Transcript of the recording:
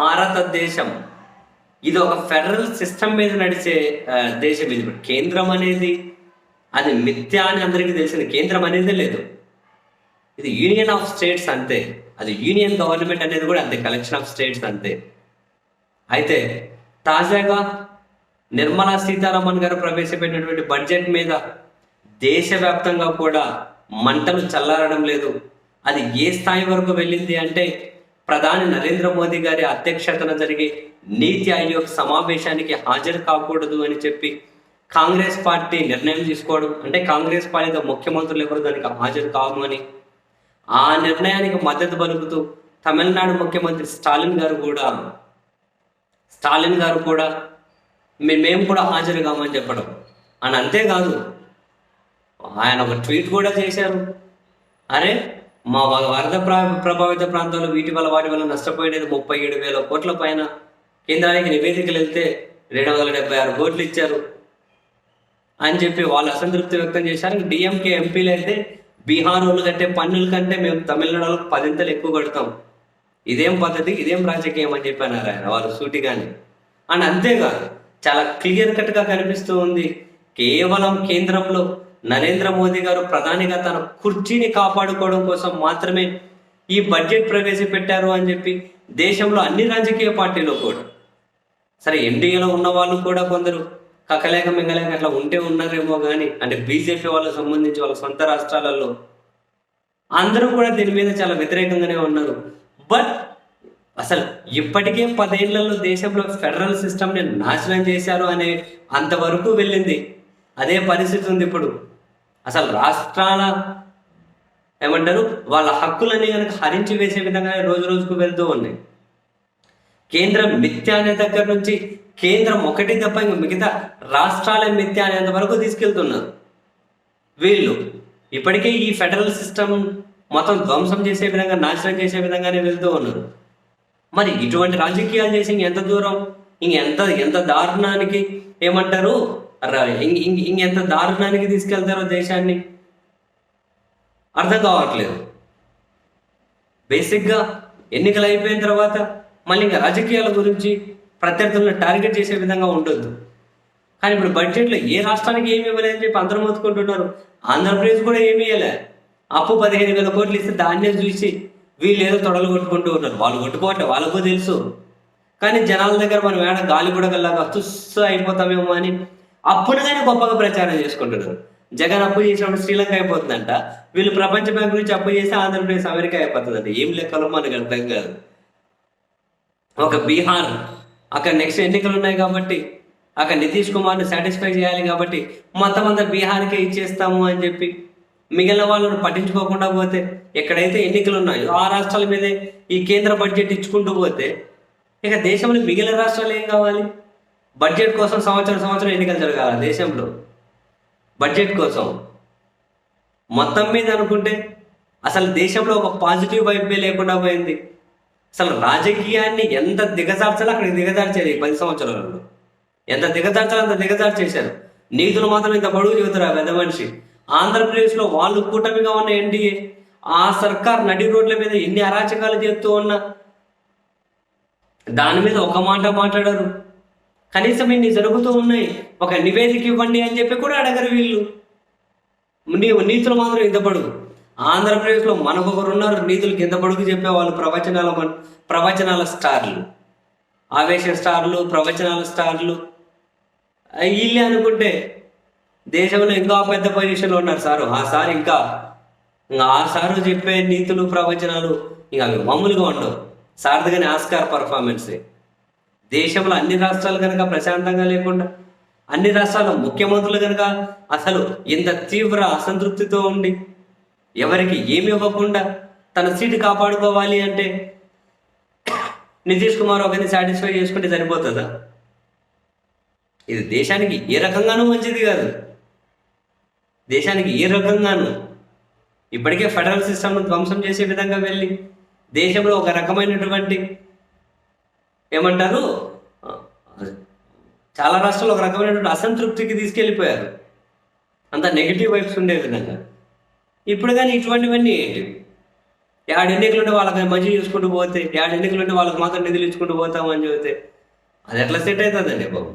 భారతదేశం. ఇది ఒక ఫెడరల్ సిస్టమ్ మీద నడిచే దేశం ఇది. కేంద్రం అనేది అది మిథ్య అని అందరికీ తెలిసిన కేంద్రం అనేది లేదు. ఇది యూనియన్ ఆఫ్ స్టేట్స్ అంతే. అది యూనియన్ గవర్నమెంట్ అనేది కూడా అంతే. కలెక్షన్ ఆఫ్ స్టేట్స్ అంతే. అయితే తాజాగా నిర్మలా సీతారామన్ గారు ప్రవేశపెట్టినటువంటి బడ్జెట్ మీద దేశవ్యాప్తంగా కూడా మంటలు చల్లారడం లేదు. అది ఏ స్థాయి వరకు వెళ్ళింది అంటే ప్రధాని నరేంద్ర మోదీ గారి అధ్యక్షతన జరిగే నీతి ఆయోగ్ సమావేశానికి హాజరు కాకూడదు అని చెప్పి కాంగ్రెస్ పార్టీ నిర్ణయం తీసుకోవడం అంటే కాంగ్రెస్ పార్టీతో ముఖ్యమంత్రులు ఎవరు దానికి హాజరు కావమని ఆ నిర్ణయానికి మద్దతు పలుకుతూ తమిళనాడు ముఖ్యమంత్రి స్టాలిన్ గారు కూడా స్టాలిన్ గారు కూడా "మే- మేము కూడా హాజరు కామని చెప్పడం. అని అంతేకాదు ఆయన ఒక ట్వీట్ కూడా చేశారు. అరే మా వరద ప్రా- ప్రభావిత ప్రాంతాల్లో వీటి వల్ల వాటి వల్ల నష్టపోయినది ముప్పై ఏడు వేల కోట్ల పైన. కేంద్రానికి నివేదికలు వెళ్తే రెండు వందల డెబ్బై ఆరు కోట్లు ఇచ్చారు. అని చెప్పి వాళ్ళు అసంతృప్తి వ్యక్తం చేశారు. డిఎంకే ఎంపీలు అయితే బీహార్ వాళ్ళు కట్టే పన్నుల కంటే మేము తమిళనాడులో పదింతలు ఎక్కువ కడతాం. ఇదేం పద్ధతి ఇదేం రాజకీయం అని చెప్పారు ఆయన వాళ్ళు సూటిగాని. అండ్ అంతేకాదు చాలా క్లియర్ కట్గా కనిపిస్తూ ఉంది. కేవలం కేంద్రంలో నరేంద్ర మోదీ గారు ప్రధానిగా తన కుర్చీని కాపాడుకోవడం కోసం మాత్రమే ఈ బడ్జెట్ ప్రవేశపెట్టారు అని చెప్పి దేశంలో అన్ని రాజకీయ పార్టీలు కూడా. సరే ఎన్డీఏలో ఉన్న వాళ్ళు కూడా కొందరు కకలేక మింగలేక అట్లా ఉంటే ఉన్నారేమో కానీ అంటే బీజేపీ వాళ్ళకి సంబంధించి వాళ్ళ సొంత రాష్ట్రాలలో అందరూ కూడా దీని మీద చాలా వ్యతిరేకంగానే ఉన్నారు. బట్ అసలు ఇప్పటికే పదేళ్ళలో దేశంలో ఫెడరల్ సిస్టమ్ని నాశనం చేశారు అనే అంతవరకు వెళ్ళింది అదే పరిస్థితి ఉంది ఇప్పుడు. అసలు రాష్ట్రాల ఏమంటారు? వాళ్ళ హక్కులన్నీ కనుక హరించి వేసే విధంగా రోజు రోజుకు వెళ్తూ ఉన్నాయి. కేంద్రం మిథ్య అనే దగ్గర నుంచి కేంద్రం ఒకటి తప్ప ఇంకా మిగతా రాష్ట్రాలే మిథ్య అనేంత వరకు తీసుకెళ్తున్నారు. వీళ్ళు ఇప్పటికే ఈ ఫెడరల్ సిస్టమ్ మొత్తం ధ్వంసం చేసే విధంగా నాశనం చేసే విధంగానే వెళ్తూ ఉన్నారు. మరి ఇటువంటి రాజకీయాలు చేసి ఇంకెంత దూరం ఇంకెంత ఎంత దారుణానికి ఏమంటారు? ఇంకెంత దారుణానికి తీసుకెళ్తారో దేశాన్ని? అర్థం కావట్లేదు. బేసిక్గా ఎన్నికలు అయిపోయిన తర్వాత మళ్ళీ ఇంకా రాజకీయాల గురించి ప్రత్యర్థులను టార్గెట్ చేసే విధంగా ఉండొద్దు. కానీ ఇప్పుడు బడ్జెట్లో ఏ రాష్ట్రానికి ఏమి ఇవ్వలేదని చెప్పి అందరూ మొత్తుకుంటున్నారు. ఆంధ్రప్రదేశ్ కూడా ఏమి ఇవ్వలే. అప్పు పదిహేను వేల కోట్లు ఇస్తే దాన్నే చూసి వీళ్ళు ఏదో తొడలు కొట్టుకుంటూ ఉన్నారు. వాళ్ళు కొట్టుకోవట్లే వాళ్ళకు తెలుసు. కానీ జనాల దగ్గర మనం ఏడ గాలి బుడగల్లాగా తుస్సు అయిపోతామేమో అని అప్పుడు కానీ గొప్పగా ప్రచారం చేసుకుంటున్నారు జగన్ అప్పు చేసినప్పుడు శ్రీలంక అయిపోతుందంట. వీళ్ళు ప్రపంచ బ్యాంక్ నుంచి అప్పు చేస్తే ఆంధ్రప్రదేశ్ అమెరికా అయిపోతుందంట. ఏం లెక్కలో మనకు అర్థం కాదు. ఒక బీహార్ అక్కడ నెక్స్ట్ ఎన్నికలు ఉన్నాయి కాబట్టి అక్కడ నితీష్ కుమార్ని సాటిస్ఫై చేయాలి కాబట్టి మొత్తం అంతా బీహార్కే ఇచ్చేస్తాము అని చెప్పి మిగిలిన వాళ్ళని పట్టించుకోకుండా పోతే ఎక్కడైతే ఎన్నికలు ఉన్నాయో ఆ రాష్ట్రాల మీదే ఈ కేంద్ర బడ్జెట్ ఇచ్చుకుంటూ పోతే ఇక దేశంలో మిగిలిన రాష్ట్రాలు ఏం కావాలి? బడ్జెట్ కోసం సంవత్సరం సంవత్సరం ఎన్నికలు జరగాలి దేశంలో? బడ్జెట్ కోసం. మొత్తం మీద అనుకుంటే అసలు దేశంలో ఒక పాజిటివ్ వైపే లేకుండా పోయింది. అసలు రాజకీయాన్ని ఎంత దిగజార్చాలో అక్కడికి దిగజార్చేది ఈ పది సంవత్సరాలలో. ఎంత దిగజార్చాలో అంత దిగజార్చేశారు. నీతులు మాత్రం ఇంత పొడుగు చెబుతారు ఆ పెద్ద మనిషి. ఆంధ్రప్రదేశ్లో వాళ్ళు కూటమిగా ఉన్న ఎన్డీఏ ఆ సర్కార్ నడి రోడ్ల మీద ఎన్ని అరాచకాలు చేస్తూ ఉన్నా దాని మీద ఒక మాట మాట్లాడరు. కనీసం ఇన్ని జరుగుతూ ఉన్నాయి. ఒక నివేదిక ఇవ్వండి అని చెప్పి కూడా అడగరు వీళ్ళు. నీవు నీతులు మాత్రం ఇంత పడుగు. ఆంధ్రప్రదేశ్లో మనకొకరు ఉన్నారు నీతులు కింద పడుగు చెప్పే వాళ్ళు ప్రవచనాల మన ప్రవచనాల స్టార్లు. ఆవేశ స్టార్లు ప్రవచనాల స్టార్లు. వీళ్ళే అనుకుంటే దేశంలో ఇంకా పెద్ద పొజిషన్లో ఉన్నారు సారు. ఆ సార్ ఇంకా ఇంకా ఆ సారు చెప్పే నీతులు ప్రవచనాలు ఇంకా అవి మామూలుగా ఉండవు. సార్థకని ఆస్కార్ పర్ఫార్మెన్సే. దేశంలో అన్ని రాష్ట్రాలు కనుక ప్రశాంతంగా లేకుండా అన్ని రాష్ట్రాల ముఖ్యమంత్రులు కనుక అసలు ఇంత తీవ్ర అసంతృప్తితో ఉండి ఎవరికి ఏమి ఇవ్వకుండా తన సీటు కాపాడుకోవాలి అంటే నితీష్ కుమార్ ఒకరిని సాటిస్ఫై చేసుకుంటే సరిపోతుందా? ఇది దేశానికి ఏ రకంగానూ మంచిది కాదు. దేశానికి ఏ రకంగానూ ఇప్పటికే ఫెడరల్ సిస్టమ్ను ధ్వంసం చేసే విధంగా వెళ్ళి దేశంలో ఒక రకమైనటువంటి ఏమంటారు? చాలా రాష్ట్రాలు ఒక రకమైనటువంటి అసంతృప్తికి తీసుకెళ్ళిపోయారు. అంత నెగిటివ్ వైబ్స్ ఉండే విధంగా. ఇప్పుడు కానీ ఇటువంటివన్నీ ఏంటి ఏడు ఎన్నికలు ఉంటే వాళ్ళకి మంచి చూసుకుంటూ పోతే ఏడు ఎన్నికలు ఉంటే వాళ్ళకి మాత్రం నిధులు ఇచ్చుకుంటూ పోతామని చెబితే అది ఎట్లా సెట్ అవుతుందండి బాబు?